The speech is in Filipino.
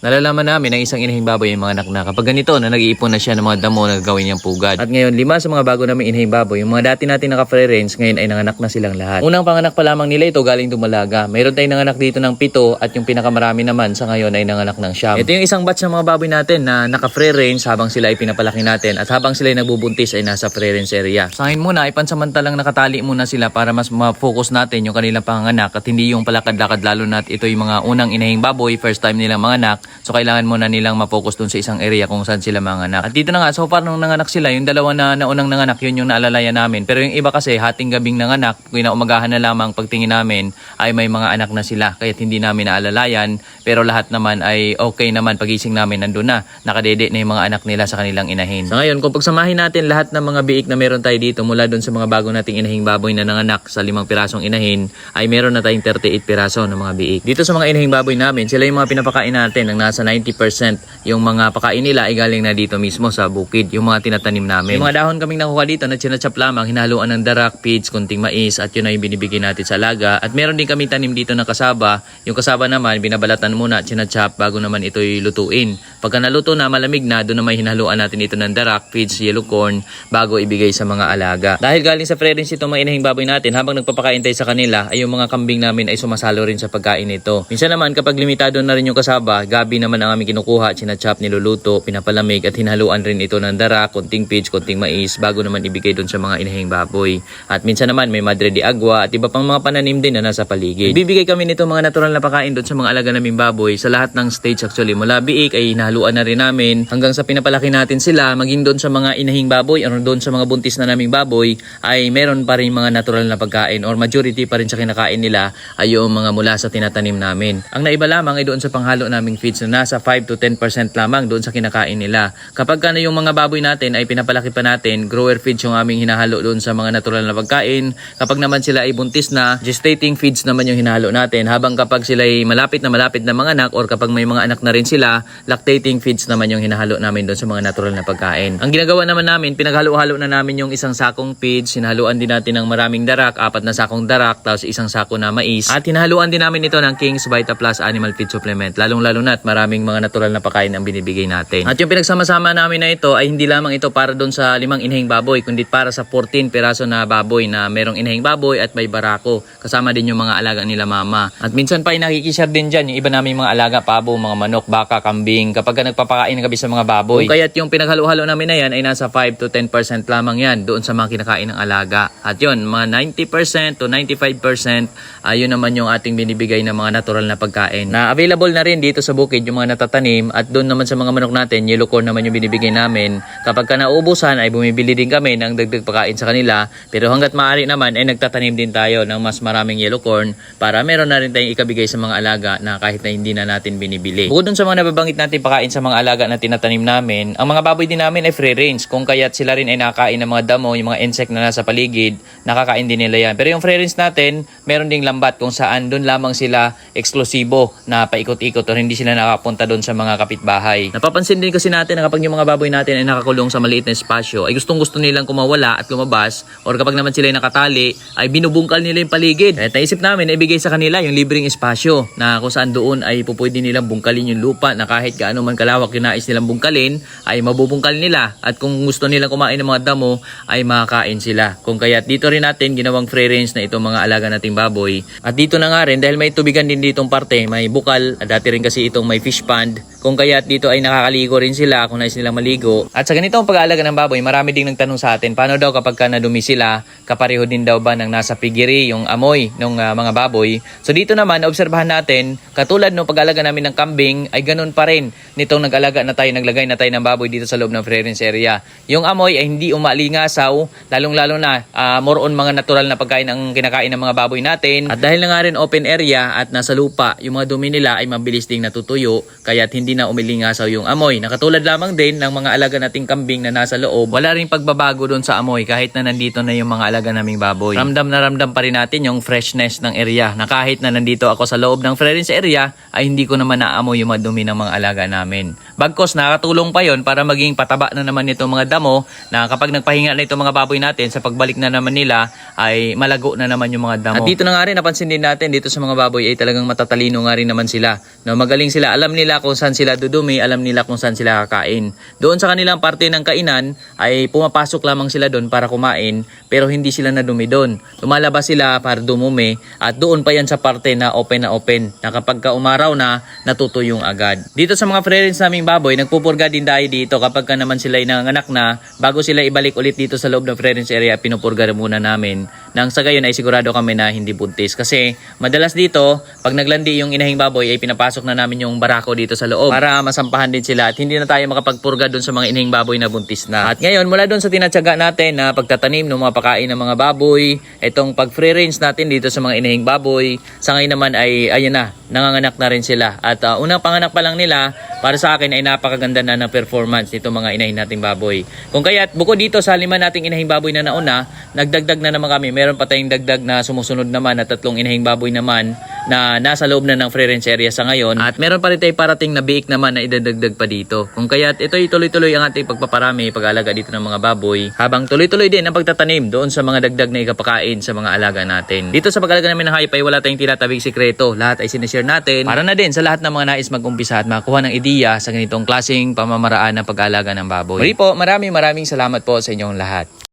Nalalaman namin ng isang inahing baboy yung mga anak na kapag ganito na nag-iipon na siya ng mga damo na gagawin niyang pugad. At ngayon, lima sa mga bago namin inahing baboy, yung mga dati natin naka-free range, ngayon ay nanganak na silang lahat. Unang panganak pa lamang nila ito galing dumalaga. Mayroon tayong nanganak dito ng pito at yung pinakamarami naman sa ngayon ay nanganak ng siyam. Ito yung isang batch ng mga baboy natin na naka-free range habang sila ay pinapalaki natin at habang sila ay nagbubuntis ay nasa free range area. Sa akin muna ay pansamantalang nakatali muna sila para mas ma-focus natin yung kanilang panganak at hindi yung palakad-lakad lalo na ito yung mga unang inahing baboy, first time nilang manganak. So kailangan muna nilang ma-focus dun sa isang area kung saan sila manganak. At dito na nga, so far nung nanganak sila, yung dalawa na naunang nanganak, yun yung naalalayan namin. Pero yung iba kasi, hating gabing nanganak, kinaumagahan na lamang pagtingin namin ay may mga anak na sila. Kaya hindi namin naalalayan. Pero lahat naman ay okay naman pagising namin nandun na. Nakadede na yung mga anak nila sa kanilang inahin. So ngayon, kung pagsamahin natin lahat ng mga biik na meron tayo dito mula dun sa mga bago nating inahing baboy na nanganak sa limang pirasong inahin, ay meron na tayong 38 piraso ng mga biik. Dito sa mga inahing baboy namin, sila yung mga pinapakain natin ng nasa 90% yung mga pakain nila ay galing na dito mismo sa bukid, yung mga tinatanim namin. Yung mga dahon kaming nakuha dito na chinachap lamang, hinahaluan ng darak, feeds, kunting mais at yun ay binibigay natin sa alaga. At meron din kami tanim dito ng kasaba. Yung kasaba naman, binabalatan muna, chinachap bago naman ito'y lutuin. Pagka naluto na, malamig na, doon naman hinahaluan natin ito ng darak, feeds, yellow corn bago ibigay sa mga alaga. Dahil galing sa range itong mga inahing baboy natin, habang nagpapakain tayo sa kanila, ay yung mga kambing namin ay sumasalo rin sa pagkain nito. Minsan naman kapag limitado na rin yung kasaba, gabi naman ang aming kinukuha, chinachap, niluluto, pinapalamig at hinaluan rin ito ng dara, konting peach, konting mais bago naman ibigay doon sa mga inahing baboy. At minsan naman may madre de agua at iba pang mga pananim din na nasa paligid. Bibigay kami nito mga natural na pagkain doon sa mga alaga naming baboy sa lahat ng stage actually. Mula biik ay hinahaluan na rin namin hanggang sa pinapalaki natin sila maging doon sa mga inahing baboy or doon sa mga buntis na naming baboy ay meron pa rin mga natural na pagkain or majority pa rin sa kinakain nila ay yung mga mula sa tinatanim namin. Ang naiba lamang ay doon sa panghalo naming feeds na nasa 5 to 10% lamang doon sa kinakain nila. Kapag ka na yung mga baboy natin ay pinapalaki pa natin, grower feeds yung aming hinahalo doon sa mga natural na pagkain. Kapag naman sila ay buntis na, gestating feeds naman yung hinahalo natin. Habang kapag sila ay malapit na malapit na mga anak or kapag may mga anak na rin sila, lactating feeds naman yung hinahalo namin doon sa mga natural na pagkain. Ang ginagawa naman namin, pinaghalo-halo na namin yung isang sakong feeds, hinahaluan din natin ng maraming darak, apat na sakong darak, tapos isang sako na mais. At hinahaluan din namin ito ng King's Vita Plus Animal Feed Supplement. Lalong-lalo na at maraming mga natural na pagkain ang binibigay natin. At yung pinagsama-sama namin na ito ay hindi lamang ito para doon sa limang inahing baboy, kundi para sa 14 peraso na baboy na merong inahing baboy at may barako. Kasama din yung mga alaga nila mama. At minsan pa ay nakikishare din dyan yung iba namin mga alaga, pabo, mga manok, baka, kambing, kapag ka nagpapakain gabi sa mga baboy. Kung kaya't yung pinaghalo-halo namin na yan ay nasa 5 to 10% lamang yan doon sa mga kinakain ng alaga. At yun, mga 90% to 95% ayun naman yung ating binibigay ng mga natural na pagkain. Na available na rin dito sa bukid yung mga natatanim at doon naman sa mga manok natin, yellow corn naman yung binibigay namin. Kapag ka naubusan ay bumibili din kami ng dagdag pagkain sa kanila. Pero hanggat maaari naman ay nagtatanim din tayo ng mas maraming yellow corn para meron na rin tayong ikabigay sa mga alaga na kahit na hindi na natin binibili. Bukod dun sa mga nababanggit natin pagkain sa mga alaga na tinatanim namin, ang mga baboy din namin ay free range. Kung kaya't sila rin ay nakakain ng mga damo, yung mga insect na nasa paligid, nakakain din nila yan. Pero yung free range natin, meron ding lambat kung saan doon lamang sila eksklusibo na paikot-ikot o hindi sila nakapunta doon sa mga kapitbahay. Napapansin din kasi natin na kapag yung mga baboy natin ay nakakulong sa maliit na espasyo, ay gustong gusto nilang kumawala at lumabas or kapag naman sila ay nakatali, ay binubungkal nila yung paligid. Kaya naisip namin na ibigay sa kanila yung libreng espasyo na kung saan doon ay pupwede nilang bungkalin yung lupa na kahit gaano man kalawak yung nais nilang bungkalin, ay mabubungkal nila. At kung gusto nilang kumain ng mga damo, ay makakain sila. Kung kaya't dito rin natin ginawang free range na itong mga alaga nating baboy. At dito na nga rin, dahil may tubigan din ditong parte, may bukal, at dati rin kasi itong may fish pond, kung kaya't dito ay nakakaligo rin sila kung nais nilang maligo. At sa ganitong pag-aalaga ng baboy, marami ding nagtanong sa atin, paano daw kapag ka nadumi sila, kapareho din daw ba ng nasa pigiri yung amoy ng ah, mga baboy. So dito naman, obserbahan natin, katulad ng pag-aalaga namin ng kambing, ay ganun pa rin nitong nag-alaga na tayo, naglagay na tayo ng baboy dito sa loob ng free range area. Yung amoy ay hindi umalingasaw, lalong-lalo na ah, more on mga natural na pagkain ang kinakain ng mga baboy natin. At dahil na nga rin open area at nasa lupa, yung mga dumi nila ay mabilis ding natutuyo, kaya't hindi na umilingasaw yung amoy. Nakatulad lamang din ng mga alaga nating kambing na nasa loob, wala rin pagbabago doon sa amoy kahit na nandito na yung mga alaga naming baboy. Ramdam na ramdam pa rin natin yung freshness ng area na kahit na nandito ako sa loob ng free range area ay hindi ko naman naamoy yung madumi ng mga alaga namin. Bagkos nakatulong pa yon para maging pataba na naman itong mga damo na kapag nagpahinga na itong mga baboy natin sa pagbalik na naman nila ay malago na naman yung mga damo. At dito na nga rin napansin din natin dito sa mga baboy ay talagang matatalino nga rin naman sila. No, magaling sila. Alam nila kung saan sila dudumi, alam nila kung saan sila kakain. Doon sa kanilang parte ng kainan ay pumapasok lamang sila doon para kumain pero hindi sila nadumi doon. Lumalabas sila para dumumi at doon pa yan sa parte na open na open na kapag ka umaraw na natutuyong agad. Dito sa mga friends naming baboy, nagpupurga din tayo dito kapag ka naman sila ay nanganak na bago sila ibalik ulit dito sa loob ng friends area pinupurga muna namin nang sa gayon ay sigurado kami na hindi buntis kasi madalas dito pag naglandi yung inahing baboy ay pinapasok na namin yung barako dito sa loob para masampahan din sila at hindi na tayo makapagpurga doon sa mga inahing baboy na buntis na. At ngayon mula doon sa tinatsaga natin na pagtatanim ng mga pakain ng mga baboy, itong pag free range natin dito sa mga inahing baboy, sa ngayon naman ay ayun na, nanganganak na rin sila. At uh, unang panganak pa lang nila, para sa akin ay napakaganda na ng performance nito mga inahin nating baboy. Kung kaya't bukod dito sa lima nating inahing baboy na nauna, nagdagdag na naman kami. Meron pa tayong dagdag na sumusunod naman at tatlong inahing baboy naman na nasa loob na ng free range area sa ngayon. At meron pa rin tayong parating na biik naman na idadagdag pa dito. Kung kaya't ito tuloy-tuloy ang ating pagpaparami, pag-alaga dito ng mga baboy. Habang tuloy-tuloy din ang pagtatanim doon sa mga dagdag na ikapakain sa mga alaga natin. Dito sa pag-alaga namin ng hayop ay wala tayong tinatabing sikreto. Lahat ay sinishare natin para na din sa lahat ng mga nais mag-umpisa at makakuha ng ideya sa ganitong klaseng pamamaraan ng pag-alaga ng baboy. Muli po, maraming maraming salamat po sa inyong lahat.